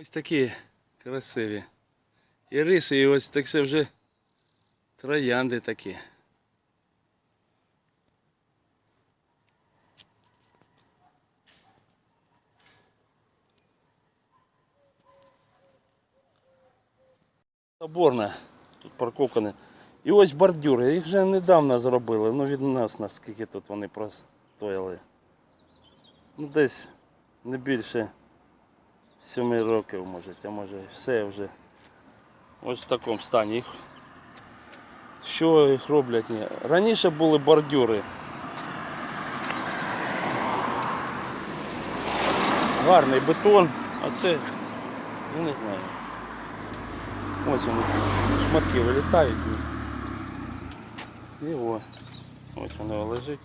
Ось такі красиві. І риси, і ось так це вже троянди такі. Заборна. Тут парковка. І ось бордюри. Їх вже недавно зробили. Ну від нас наскільки тут вони простояли. Ну десь не більше семи років може, а може все вже. Ось в такому стані. Їх... Що їх роблять? Ні. Раніше були бордюри. Гарний бетон, а це, ну не знаю. Ось вони, шматки вилітають з них. І о, ось воно лежить.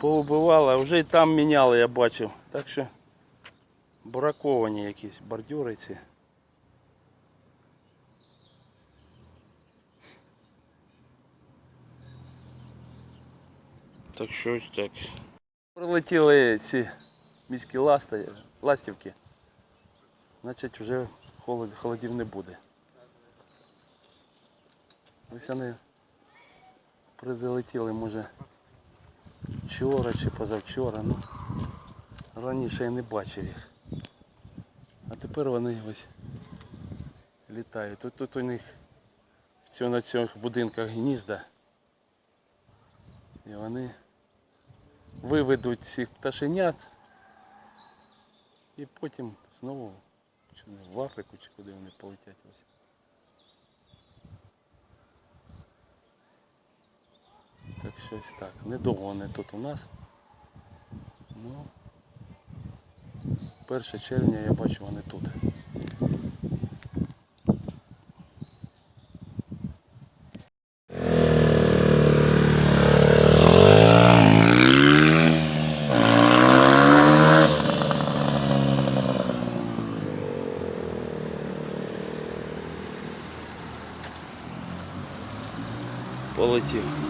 Поубивало, а вже і там міняли, я бачив. Так що браковані якісь бордюри ці. Так що ось так. Прилетіли ці міські ласти, ластівки. Значить вже холод, холодів не буде. Ось вони прилетіли, може, вчора чи позавчора, ну раніше я не бачив їх. А тепер вони ось літають. Тут, тут у них на цих будинках гнізда. І вони виведуть цих пташенят і потім знову чи не в Африку, чи куди вони полетять ось. Щось так. Недовго вони тут у нас. Ну 1 червня я бачу вони тут. Полетів.